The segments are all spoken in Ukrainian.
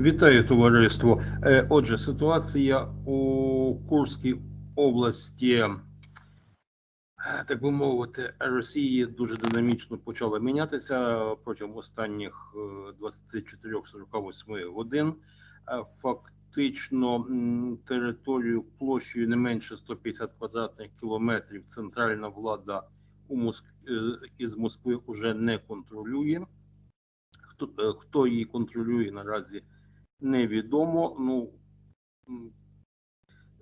Вітаю товариство. Е, Отже, ситуація у Курській області, е, так би мовити, Росії дуже динамічно почала мінятися протягом останніх е, 24-48 годин. Е, Фактично територію площею не менше 150 квадратних кілометрів центральна влада у Моск... із Москви вже не контролює. Хто, хто її контролює наразі невідомо. Ну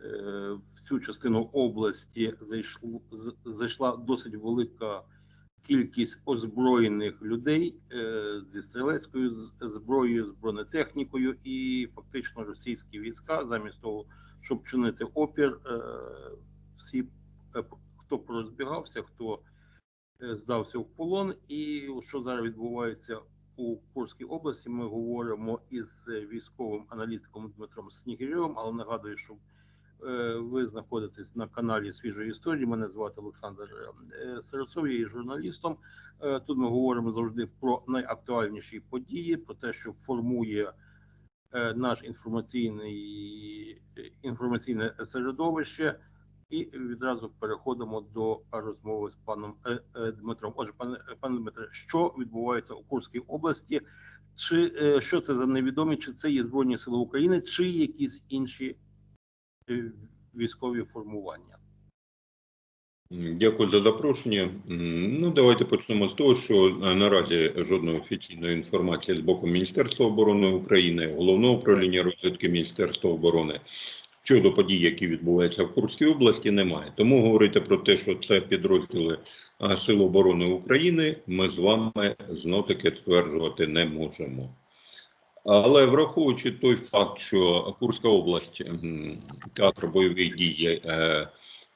е, в цю частину області зайшло зайшла досить велика кількість озброєних людей е, зі стрілецькою зброєю, з бронетехнікою, і фактично російські війська, замість того, щоб чинити опір, е, всі хто порозбігався, хто здався в полон, і що зараз відбувається у Курській області. Ми говоримо із військовим аналітиком Дмитром Снігирьовим, але нагадую, що е, ви знаходитесь на каналі свіжої історії. Мене звати Олександр е, Серцов, я є журналістом. Е, Тут ми говоримо завжди про найактуальніші події, про те, що формує наш інформаційний інформаційне середовище. І відразу переходимо до розмови з паном е, е, Дмитром. Отже, пане пане Дмитре, що відбувається у Курській області? Чи е, що це за невідомі? Чи це є збройні сили України, чи якісь інші е, військові формування? Дякую за запрошення. Ну, давайте почнемо з того, що е, наразі жодної офіційної інформації з боку Міністерства оборони України, головного управління розвідки Міністерства оборони щодо подій, які відбуваються в Курській області, немає. Тому говорити про те, що це підрозділи Сил оборони України, ми з вами знов таки стверджувати не можемо. Але враховуючи той факт, що Курська область театр бойових дій. е,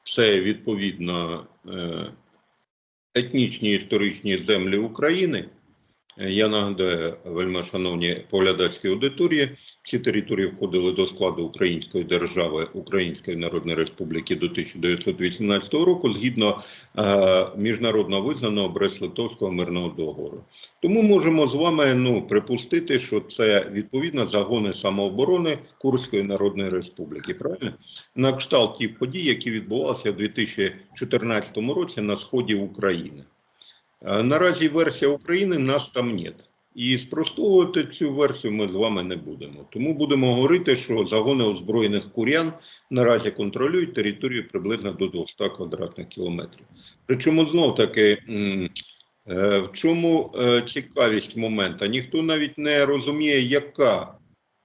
це відповідно е, етнічні історичні землі України. Е, Я нагадаю, вельми шановні поглядацькі аудиторії, ці території входили до складу Української держави Української Народної Республіки до 1918 року згідно е, міжнародно визнаного Брест-Литовського мирного договору. Тому можемо з вами ну, припустити, що це відповідно загони самооборони Курської Народної Республіки. Правильно? на кшталт тих подій, які відбувалися в 2014 році на сході України. Е, Наразі версія України нас там нет. І спростовувати цю версію ми з вами не будемо. Тому будемо говорити, що загони озброєних курян наразі контролюють територію приблизно до 200 квадратних кілометрів. Причому знов таки, е, в чому е, цікавість моменту? Ніхто навіть не розуміє, яка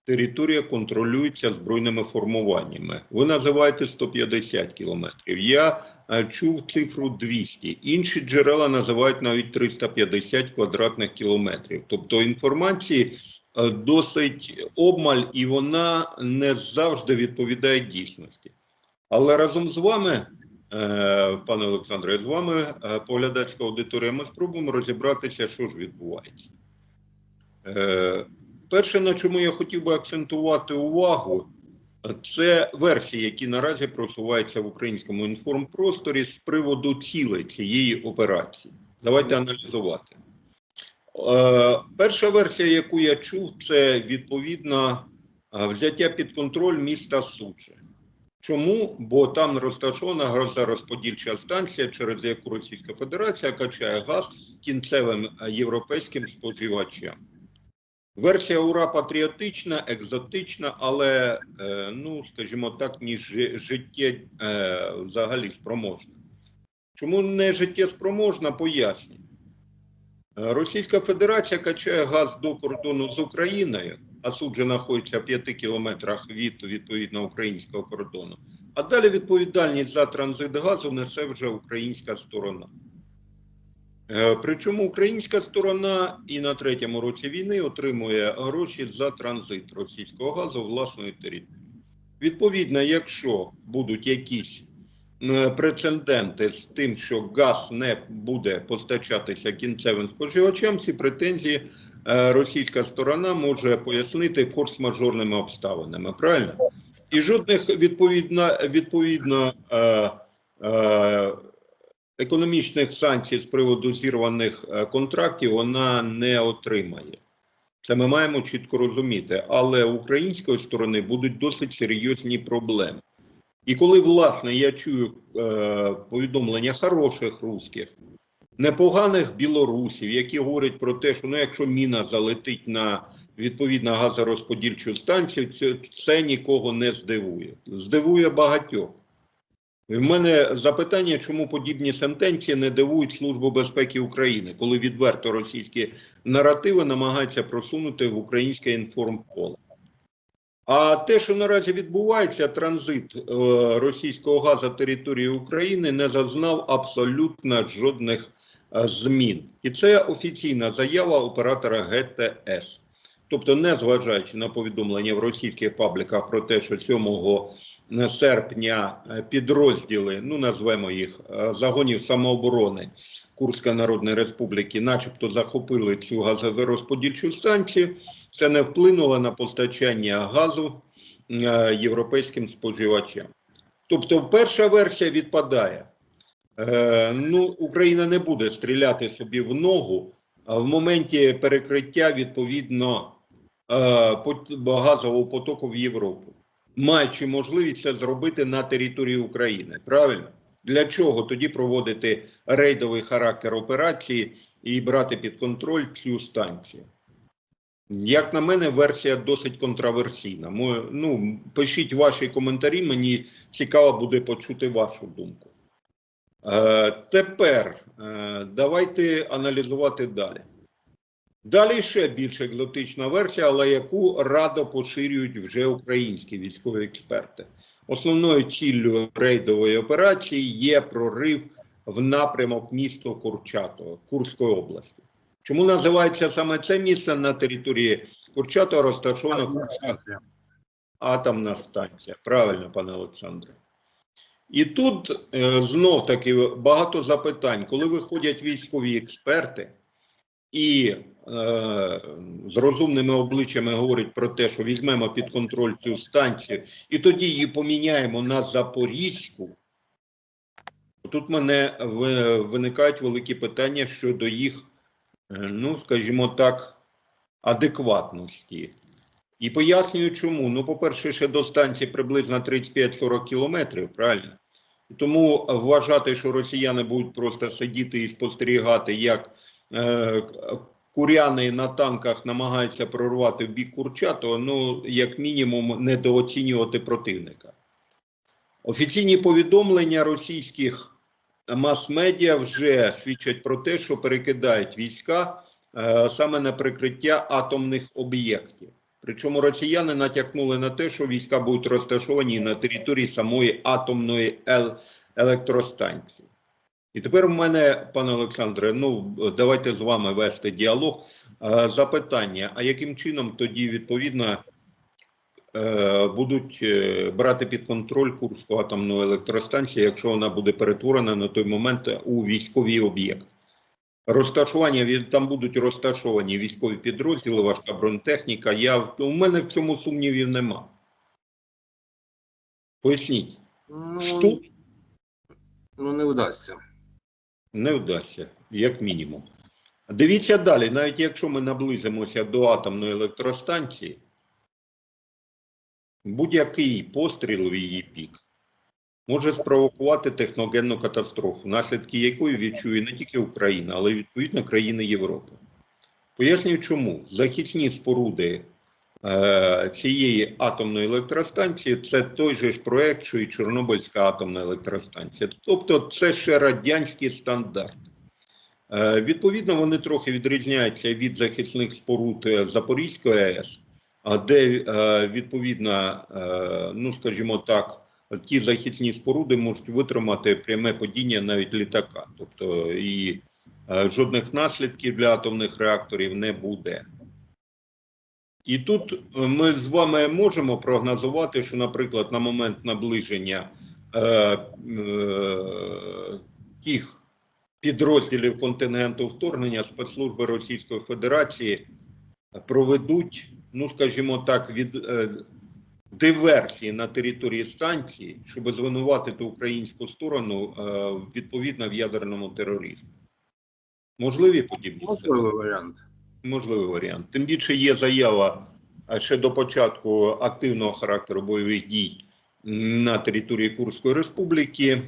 територія контролюється збройними формуваннями. Ви називаєте 150 кілометрів. Я чув цифру 200. Інші джерела називають навіть 350 квадратних кілометрів. Тобто інформації е, досить обмаль, і вона не завжди відповідає дійсності. Але разом з вами, е, пане Олександре, з вами, е, поглядацька аудиторія, ми спробуємо розібратися, що ж відбувається. Е, Перше, на чому я хотів би акцентувати увагу, це версії, які наразі просуваються в українському інформпросторі з приводу цілей цієї операції. Давайте аналізувати. Е, перша версія, яку я чув, це відповідно е, взяття під контроль міста Суче. Чому? Бо там розташована газорозподільча станція, через яку Російська Федерація качає газ кінцевим е, європейським споживачам. Версія ура патріотична, екзотична, але, е, ну, скажімо так, ніж життя е, взагалі спроможна. Чому не життєспроможна, поясню. Е, Російська Федерація качає газ до кордону з Україною, а суд же знаходиться в 5 кілометрах від відповідно українського кордону. А далі відповідальність за транзит газу несе вже українська сторона. Е, Причому українська сторона і на третьому році війни отримує гроші за транзит російського газу власної території. Відповідно, якщо будуть якісь прецеденти з тим, що газ не буде постачатися кінцевим споживачам, ці претензії е, російська сторона може пояснити форс-мажорними обставинами. Правильно? І жодних відповідно, відповідно е, е, економічних санкцій з приводу зірваних е, контрактів вона не отримає. Це ми маємо чітко розуміти. Але української сторони будуть досить серйозні проблеми. І коли, власне, я чую е, повідомлення хороших русських, непоганих білорусів, які говорять про те, що ну, якщо міна залетить на відповідно газорозподільчу станцію, це, це нікого не здивує. Здивує багатьох. В мене запитання, чому подібні сентенції не дивують Службу безпеки України, коли відверто російські наративи намагаються просунути в українське інформполе. А те, що наразі відбувається, транзит е, російського газу території України не зазнав абсолютно жодних е, змін. І це офіційна заява оператора ГТС. Тобто, не зважаючи на повідомлення в російських пабліках про те, що 7 серпня е, підрозділи, ну назвемо їх е, загонів самооборони Курської Народної Республіки, начебто захопили цю газорозподільчу станцію. Це не вплинуло на постачання газу е, європейським споживачам. Тобто, перша версія відпадає. Ну, Україна не буде стріляти собі в ногу в моменті перекриття відповідно е, газового потоку в Європу, маючи можливість це зробити на території України. Правильно? Для чого тоді проводити рейдовий характер операції і брати під контроль цю станцію? Як на мене, версія досить контраверсійна. Мо- Ну, пишіть ваші коментарі, мені цікаво буде почути вашу думку. Е, тепер е, давайте аналізувати далі. Далі ще більш екзотична версія, але яку радо поширюють вже українські військові експерти. Основною ціллю рейдової операції є прорив в напрямок міста Курчатова Курської області. Чому називається саме це місце на території Курчатова розташована Курська атомна станція? Правильно, пане Олександре. І тут е, знов таки багато запитань, коли виходять військові експерти і е, з розумними обличчями говорять про те, що візьмемо під контроль цю станцію, і тоді її поміняємо на Запорізьку. Тут мене ви- виникають великі питання щодо їх, е, ну, скажімо так, адекватності. І пояснюю, чому. Ну, по-перше, ще до станції приблизно 35-40 кілометрів, правильно? Тому вважати, що росіяни будуть просто сидіти і спостерігати, як куряни на танках намагаються прорвати в бік Курчатова, ну, як мінімум, недооцінювати противника. Офіційні повідомлення російських мас-медіа вже свідчать про те, що перекидають війська е, саме на прикриття атомних об'єктів. Причому росіяни натякнули на те, що війська будуть розташовані на території самої атомної ел- електростанції. І тепер у мене, пане Олександре, ну давайте з вами вести діалог. Е, Запитання: а яким чином тоді відповідно е, будуть е, брати під контроль Курську атомну електростанцію, якщо вона буде перетворена на той момент у військовий об'єкт? Розташування там будуть розташовані військові підрозділи, важка бронетехніка. Я у мене в цьому сумнівів нема. Поясніть, Ну, що ну не вдасться. Не вдасться, як мінімум. Дивіться далі, навіть якщо ми наблизимося до атомної електростанції, будь-який постріл в її пік може спровокувати техногенну катастрофу, наслідки якої відчує не тільки Україна, але й відповідно країни Європи. Пояснюю, чому захисні споруди цієї атомної електростанції це той же ж проект, що і Чорнобильська атомна електростанція. Тобто, це ще радянський стандарт. Е, Відповідно, вони трохи відрізняються від захисних споруд е, Запорізької АЕС, де е, відповідно, е, ну скажімо так, ті захисні споруди можуть витримати пряме падіння навіть літака. Тобто і е, жодних наслідків для атомних реакторів не буде. І тут е, ми з вами можемо прогнозувати, що, наприклад, на момент наближення е, е, тих підрозділів контингенту вторгнення спецслужби Російської Федерації проведуть, ну скажімо так, від е, диверсії на території станції, щоб звинуватити українську сторону е, відповідно в ядерному тероризмі. Можливі подібні? Можливий варіант. Можливий варіант. Тим більше є заява ще до початку активного характеру бойових дій на території Курської республіки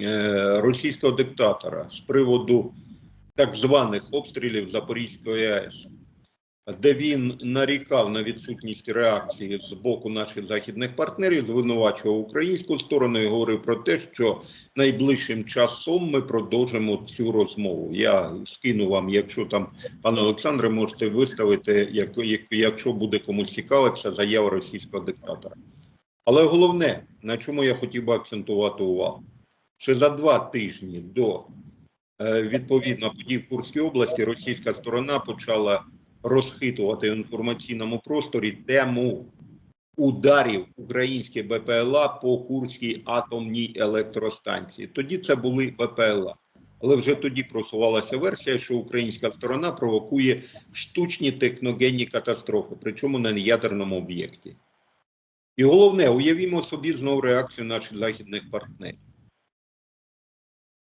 е, російського диктатора з приводу так званих обстрілів Запорізької АЕС, де він нарікав на відсутність реакції з боку наших західних партнерів, звинувачував українську сторону і говорив про те, що найближчим часом ми продовжимо цю розмову. Я скину вам, якщо там, пане Олександре, можете виставити, як, як, якщо буде комусь цікаво, це заява російського диктатора. Але головне, на чому я хотів би акцентувати увагу, що за два тижні до е, відповідно подій в Курській області російська сторона почала розхитувати в інформаційному просторі тему ударів українських БПЛА по Курській атомній електростанції. Тоді це були БПЛА. Але вже тоді просувалася версія, що українська сторона провокує штучні техногенні катастрофи, причому на ядерному об'єкті. І головне, уявімо собі знову реакцію наших західних партнерів.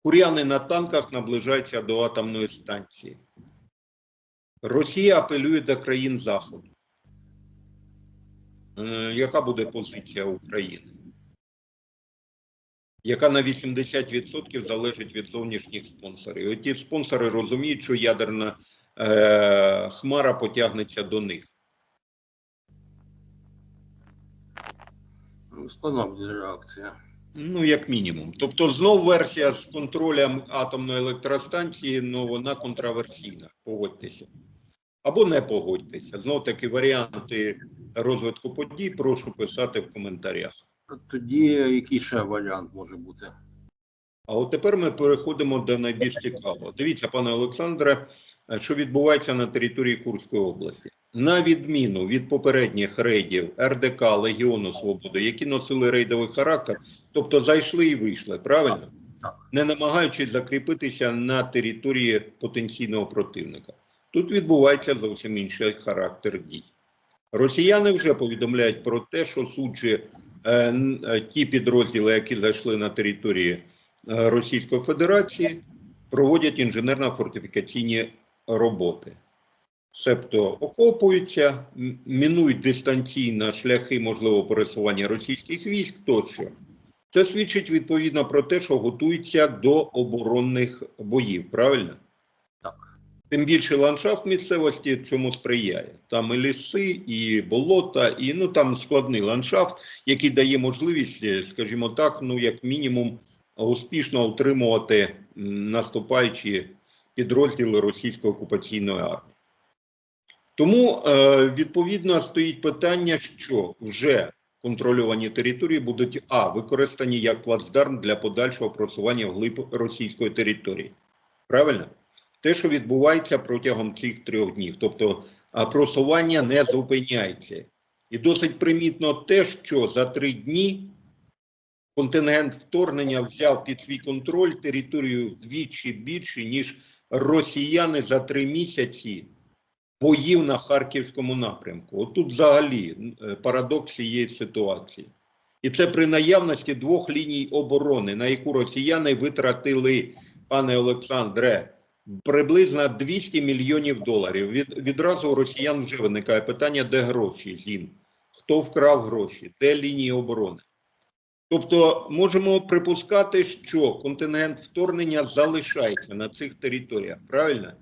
Куряни на танках наближаються до атомної станції. Росія апелює до країн Заходу. Е, яка буде позиція України? Яка на 80% залежить від зовнішніх спонсорів. І ті спонсори розуміють, що ядерна е, хмара потягнеться до них. Буде реакція. Ну, як мінімум. Тобто, знов версія з контролем атомної електростанції, ну вона контраверсійна. Погодьтеся. Або не погодьтеся. Знов таки варіанти розвитку подій прошу писати в коментарях. Тоді який ще варіант може бути? А от тепер ми переходимо до найбільш цікавого. Дивіться, пане Олександре, що відбувається на території Курської області. На відміну від попередніх рейдів РДК Легіону Свободи, які носили рейдовий характер, тобто зайшли і вийшли, правильно? Не намагаючись закріпитися на території потенційного противника. Тут відбувається зовсім інший характер дій. Росіяни вже повідомляють про те, що суджі е, е, ті підрозділи, які зайшли на території е, Російської Федерації, проводять інженерно-фортифікаційні роботи. Себто окопуються, мінують дистанційно шляхи можливого пересування російських військ тощо. Це свідчить відповідно про те, що готуються до оборонних боїв, правильно? Тим більше ландшафт місцевості цьому сприяє. Там і ліси, і болота, і ну там складний ландшафт, який дає можливість, е, скажімо так, ну як мінімум, успішно утримувати наступаючі підрозділи російської окупаційної армії. Тому е, відповідно стоїть питання, що вже контрольовані території будуть а використані як плацдарм для подальшого просування вглиб російської території. Правильно? Те, що відбувається протягом цих трьох днів. Тобто просування не зупиняється. І досить примітно те, що за три дні контингент вторгнення взяв під свій контроль територію вдвічі більше, ніж росіяни за три місяці боїв на Харківському напрямку. Отут взагалі е, парадокс цієї ситуації. І це при наявності двох ліній оборони, на яку росіяни витратили, пане Олександре, приблизно 200 мільйонів доларів. Від, відразу у росіян вже виникає питання, де гроші зін, хто вкрав гроші, де лінії оборони. Тобто можемо припускати, що контингент вторгнення залишається на цих територіях, правильно?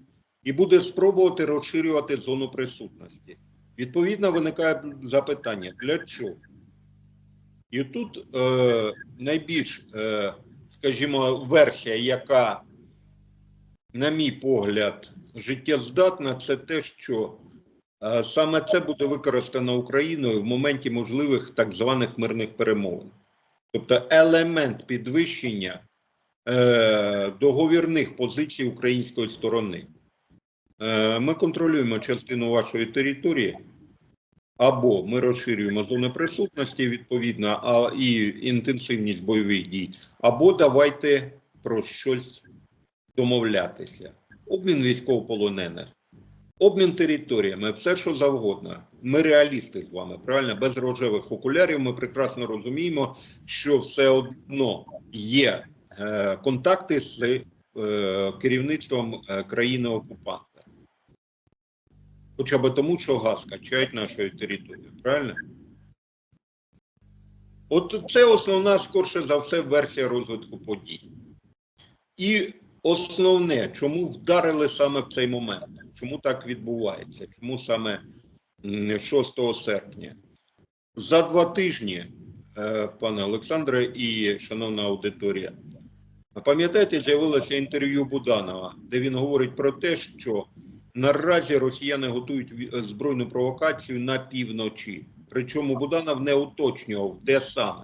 І буде спробувати розширювати зону присутності. Відповідно, виникає запитання: для чого? І тут е, найбільш, е, скажімо, версія, яка на мій погляд, життєздатна, це те, що е, саме це буде використано Україною в моменті можливих так званих мирних перемовин. Тобто елемент підвищення е, договірних позицій української сторони. Е, ми контролюємо частину вашої території, або ми розширюємо зони присутності відповідно, а і інтенсивність бойових дій, або давайте про щось домовлятися. Обмін військовополонених, обмін територіями, все що завгодно. Ми реалісти з вами, правильно? Без рожевих окулярів ми прекрасно розуміємо, що все одно є е, контакти з е, керівництвом е, країни-окупанта. Хоча б тому, що газ качають нашою територією, правильно? От це основна, скорше за все, версія розвитку подій. І основне, чому вдарили саме в цей момент? Чому так відбувається? Чому саме 6 серпня? За два тижні, е, пане Олександре і шановна аудиторія, пам'ятаєте, з'явилося інтерв'ю Буданова, де він говорить про те, що наразі росіяни готують збройну провокацію на півночі. Причому Буданов не уточнював, де саме.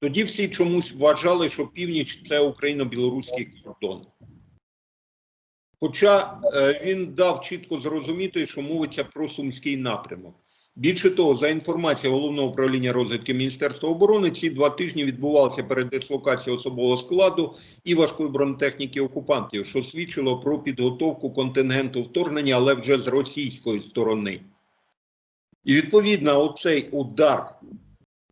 Тоді всі чомусь вважали, що північ це україно-білоруський кордон. Хоча е, він дав чітко зрозуміти, що мовиться про сумський напрямок. Більше того, за інформацією головного управління розвідки Міністерства оборони, ці два тижні відбувалася передислокація особового складу і важкої бронетехніки окупантів, що свідчило про підготовку контингенту вторгнення, але вже з російської сторони. І відповідно, оцей удар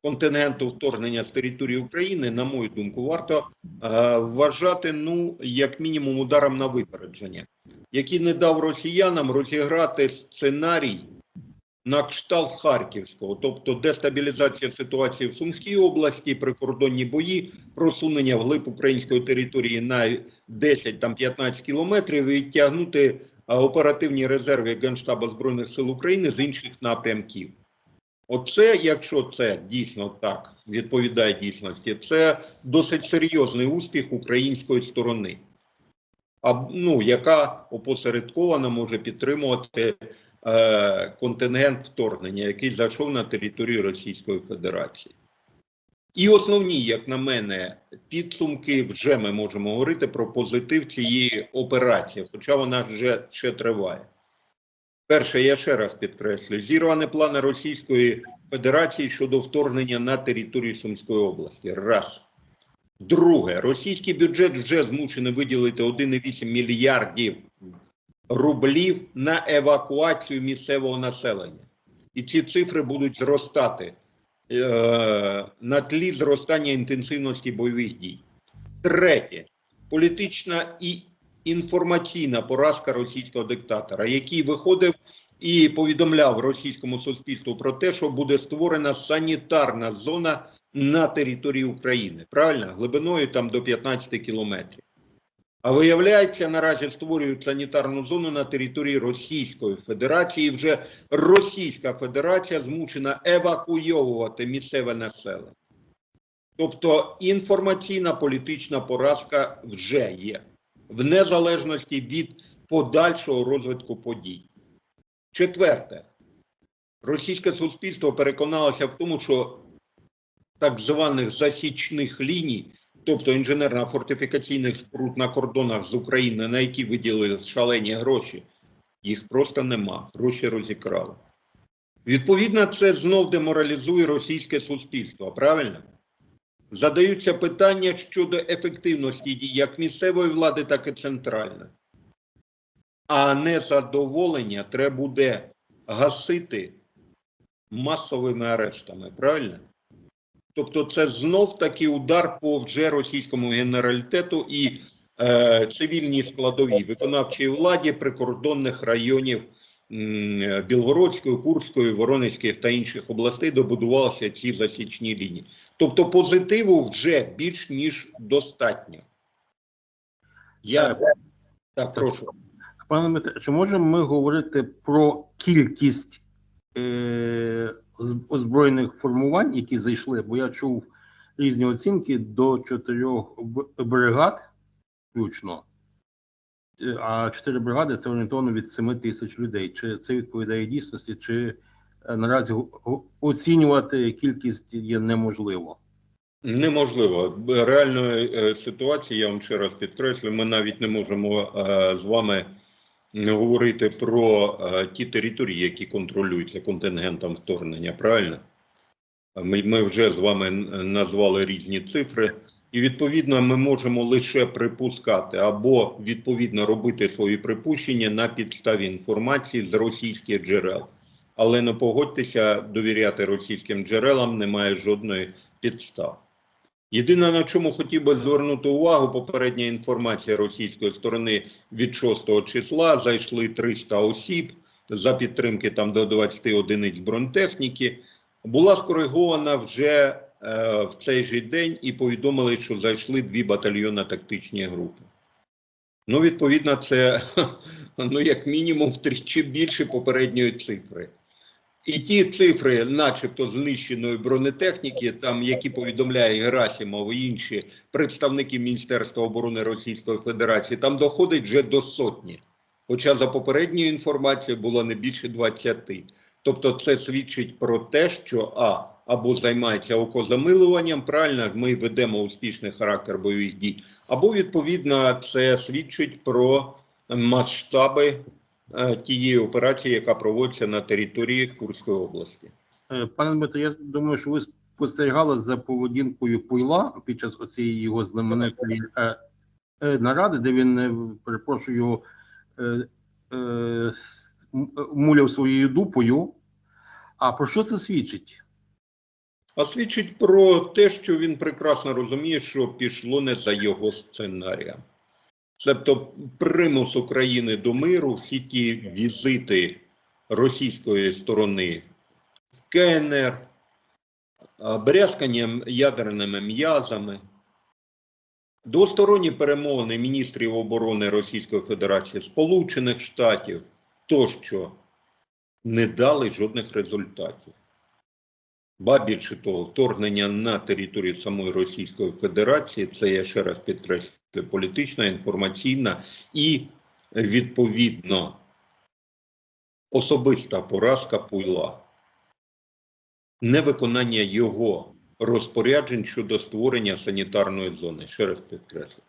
контингенту вторгнення з території України, на мою думку, варто е, вважати, ну, як мінімум, ударом на випередження, який не дав росіянам розіграти сценарій на кшталт Харківського, тобто дестабілізація ситуації в Сумській області, прикордонні бої, просунення вглиб української території на 10-15 кілометрів і тягнути оперативні резерви Генштабу Збройних сил України з інших напрямків. Оце, якщо це дійсно так відповідає дійсності, це досить серйозний успіх української сторони, а, ну, яка опосередковано може підтримувати е, контингент вторгнення, який зайшов на територію Російської Федерації. І основні, як на мене, підсумки вже ми можемо говорити про позитив цієї операції, хоча вона вже ще триває. Перше, я ще раз підкреслю, зірвані плани Російської Федерації щодо вторгнення на територію Сумської області. Раз. Друге, російський бюджет вже змушений виділити 1,8 мільярдів рублів на евакуацію місцевого населення. І ці цифри будуть зростати е, на тлі зростання інтенсивності бойових дій. Третє, політична і інформаційна поразка російського диктатора, який виходив і повідомляв російському суспільству про те, що буде створена санітарна зона на території України. Правильно? Глибиною там до 15 кілометрів. А виявляється, наразі створюють санітарну зону на території Російської Федерації. Вже Російська Федерація змушена евакуйовувати місцеве населення. Тобто інформаційна політична поразка вже є, в незалежності від подальшого розвитку подій. Четверте, російське суспільство переконалося в тому, що так званих засічних ліній тобто інженерно-фортифікаційних споруд на кордонах з України, на які виділили шалені гроші, їх просто нема. Гроші розікрали. Відповідно, це знов деморалізує російське суспільство, правильно? Задаються питання щодо ефективності дій як місцевої влади, так і центральної. А незадоволення треба буде гасити масовими арештами, правильно? Тобто, це знов таки удар по вже російському генералітету і е, цивільній складовій виконавчій владі прикордонних районів Білгородської, Курської, Воронезьких та інших областей добудувалися ці засічні лінії. Тобто, позитиву вже більш ніж достатньо. Я так прошу. Пане Дмитре, чи можемо ми говорити про кількість е, озброєних формувань, які зайшли? Бо я чув різні оцінки до чотирьох бригад, включно. А чотири бригади це орієнтовно від 7 тисяч людей. Чи це відповідає дійсності, чи е, наразі оцінювати кількість є неможливо? Неможливо. Реальної е, ситуації, я вам ще раз підкреслю, ми навіть не можемо е, з вами говорити про ті території, які контролюються контингентом вторгнення, правильно? Ми вже з вами назвали різні цифри, і відповідно ми можемо лише припускати або відповідно робити свої припущення на підставі інформації з російських джерел. Але не погодьтеся, довіряти російським джерелам немає жодної підстав. Єдине, на чому хотів би звернути увагу, попередня інформація російської сторони від 6 числа зайшли 300 осіб за підтримки там до 20 одиниць бронетехніки, була скоригована вже в цей же день і повідомили, що зайшли дві батальйонно-тактичні групи. Ну, відповідно, це ну, як мінімум втричі більше попередньої цифри. І ті цифри, начебто знищеної бронетехніки, там які повідомляє Герасимов і інші представники Міністерства оборони Російської Федерації, там доходить вже до сотні. Хоча за попередньою інформацією було не більше 20. Тобто, це свідчить про те, що а або займається окозамилуванням, правильно ми ведемо успішний характер бойових дій, або відповідно це свідчить про масштаби е, тієї операції, яка проводиться на території Курської області. Е, Пане Дмитро, я думаю, що ви спостерігали за поведінкою Пойла під час оцієї його знаменитої е, наради, де він, перепрошую, його, муляв своєю дупою. А про що це свідчить? А свідчить про те, що він прекрасно розуміє, що пішло не за його сценарієм. Тобто примус України до миру, всі ті візити російської сторони в КНР, брязканням ядерними м'язами, двосторонні перемовини міністрів оборони Російської Федерації, Сполучених Штатів тощо не дали жодних результатів. Ба більше того, вторгнення на територію самої Російської Федерації це я ще раз підкреслюю, політична, інформаційна і відповідно особиста поразка Пуйла. Невиконання його розпоряджень щодо створення санітарної зони. Ще раз підкреслю.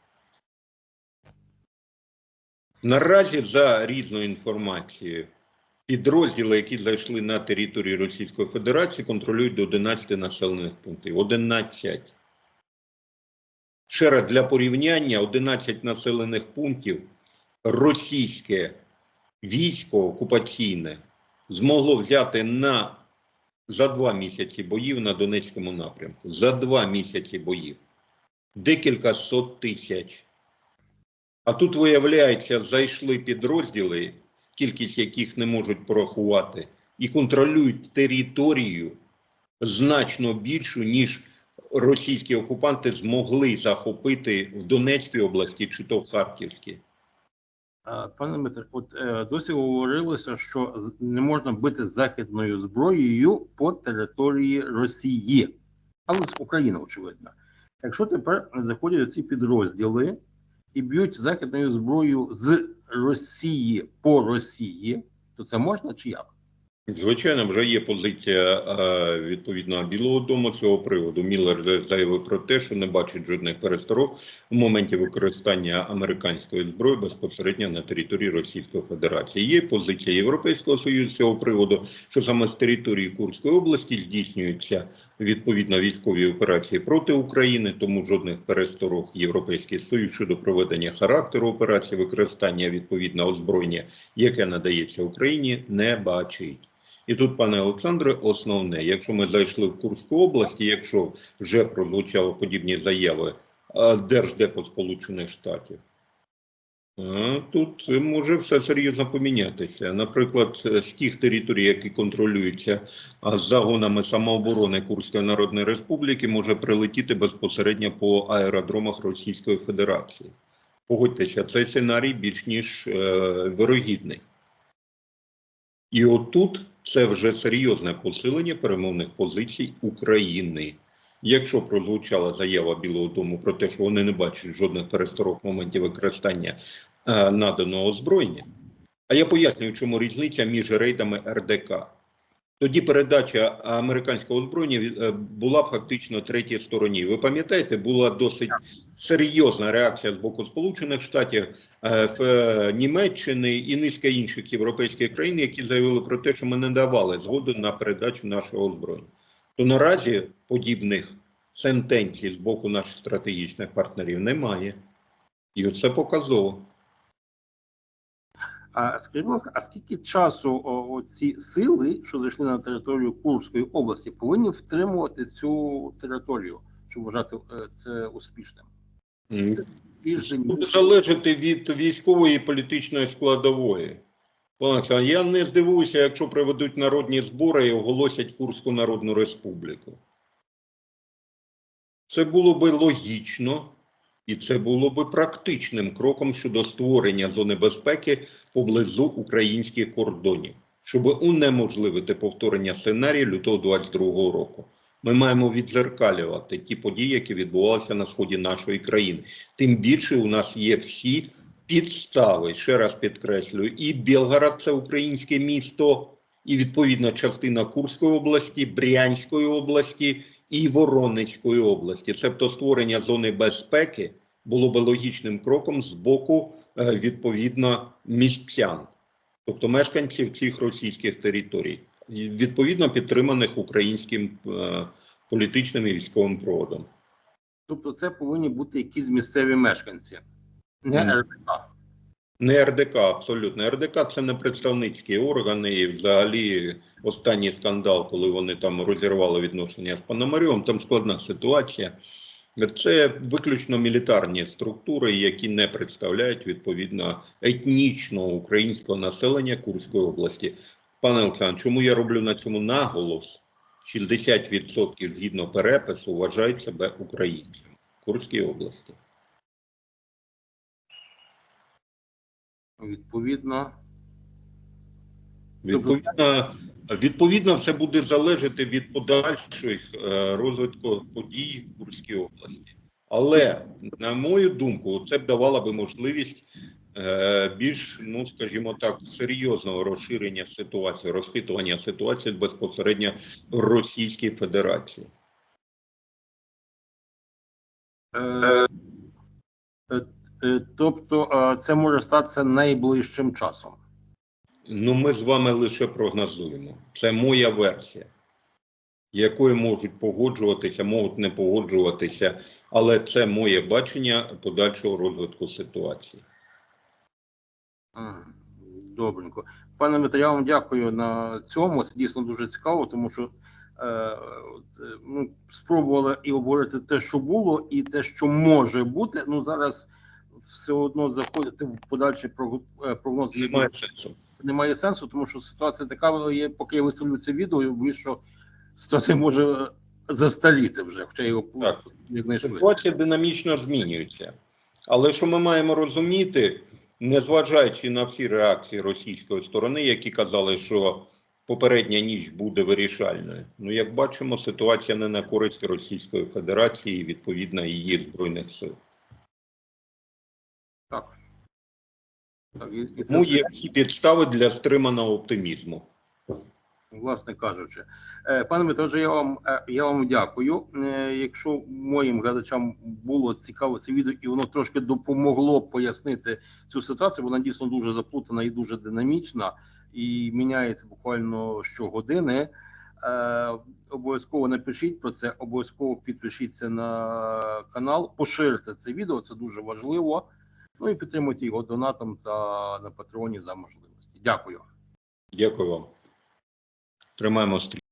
Наразі за різною інформацією Підрозділи, які зайшли на територію Російської Федерації, контролюють до 11 населених пунктів. 11. Ще раз для порівняння: 11 населених пунктів російське військо окупаційне змогло взяти на за два місяці боїв на Донецькому напрямку. За два місяці боїв. Декілька сот тисяч. А тут, виявляється, зайшли підрозділи кількість яких не можуть порахувати, і контролюють територію значно більшу, ніж російські окупанти змогли захопити в Донецькій області чи то в Харківській. Пане Дмитре, от е, досі говорилося, що не можна бити західною зброєю по території Росії, але з України, очевидно. Якщо тепер заходять ці підрозділи і б'ють західною зброєю з Росії по Росії, то це можна чи як? Звичайно, вже є позиція е, відповідно Білого Дому цього приводу. Міллер заявив про те, що не бачить жодних пересторог у моменті використання американської зброї безпосередньо на території Російської Федерації. Є позиція Європейського союзу з цього приводу, що саме з території Курської області здійснюються відповідно військові операції проти України, тому жодних пересторог Європейський Союз щодо проведення характеру операції, використання відповідного озброєння, яке надається Україні, не бачить. І тут, пане Олександре, основне, якщо ми зайшли в Курську область, якщо вже прозвучали подібні заяви Держдепу Сполучених Штатів, тут може все серйозно помінятися. Наприклад, з тих територій, які контролюються загонами самооборони Курської Народної Республіки, може прилетіти безпосередньо по аеродромах Російської Федерації. Погодьтеся, цей сценарій більш ніж е, вирогідний. І отут це вже серйозне посилення перемовних позицій України. Якщо прозвучала заява Білого Дому про те, що вони не бачать жодних пересторог в моменті використання е, наданого озброєння, а я пояснюю, чому різниця між рейдами РДК. Тоді передача американського озброєння е, була фактично третій стороні. Ви пам'ятаєте, була досить серйозна реакція з боку Сполучених Штатів, в е, Німеччини і низка інших європейських країн, які заявили про те, що ми не давали згоду на передачу нашого озброєння. То наразі подібних сентенцій з боку наших стратегічних партнерів немає. І це показово. А скажіть, будь ласка, а скільки часу о, ці сили, що зайшли на територію Курської області, повинні втримувати цю територію, щоб вважати е, це успішним? Тиждень залежати від військової і політичної складової. Олександр, я не здивуюся, якщо проведуть народні збори і оголосять Курську Народну Республіку. Це було би логічно і це було би практичним кроком щодо створення зони безпеки поблизу українських кордонів, щоб унеможливити повторення сценарію лютого 22 року. Ми маємо відзеркалювати ті події, які відбувалися на сході нашої країни. Тим більше у нас є всі підстави, ще раз підкреслюю, і Білгород це українське місто, і відповідна частина Курської області, Брянської області і Воронезької області. Тобто створення зони безпеки було би логічним кроком з боку е, відповідно містян, тобто мешканців цих російських територій, відповідно підтриманих українським е, політичним і військовим проводом. Тобто, це повинні бути якісь місцеві мешканці, не РДК. Не РДК, абсолютно. РДК це не представницькі органи, і взагалі останній скандал, коли вони там розірвали відношення з Пономарьовим, там складна ситуація. Це виключно мілітарні структури, які не представляють відповідно етнічного українського населення Курської області. Пане Олександр, чому я роблю на цьому наголос? 60% згідно перепису вважають себе українцями в Курській області. Відповідно, Відповідно, відповідно, все буде залежати від подальших е, розвитку подій в Курській області. Але, на мою думку, це б давало би можливість е, більш, ну скажімо так, серйозного розширення ситуації, розхитування ситуації безпосередньо в Російській Федерації. Е, тобто, е, це може статися найближчим часом. Ну, ми з вами лише прогнозуємо. Це моя версія, якою можуть погоджуватися, можуть не погоджуватися, але це моє бачення подальшого розвитку ситуації. Добренько. Пане Дмитро, я вам дякую на цьому. Це дійсно дуже цікаво, тому що е, е, ну, спробували і обговорити те, що було, і те, що може бути. Ну зараз все одно заходити в подальший прогу- е, прогноз Немає сенсу. немає сенсу, тому що ситуація така є, поки я виставлю це відео, я боюсь, що ситуація може застаріти вже, хоча його Так. якнайшвидше. Ситуація динамічно змінюється. Але що ми маємо розуміти, незважаючи на всі реакції російської сторони, які казали, що попередня ніч буде вирішальною. Ну, як бачимо, ситуація не на користь Російської Федерації і відповідно її збройних сил. Тому є всі підстави для стриманого оптимізму. власне кажучи. Е, Пане Дмитро, я вам е, я вам дякую. Е, Якщо моїм глядачам було цікаво це відео і воно трошки допомогло пояснити цю ситуацію, вона дійсно дуже заплутана і дуже динамічна, і міняється буквально щогодини. Обов'язково напишіть про це, обов'язково підпишіться на канал, поширте це відео, це дуже важливо. Ну і підтримуйте його донатом та на патреоні за можливості. Дякую. Дякую вам. Тримаємо стрій.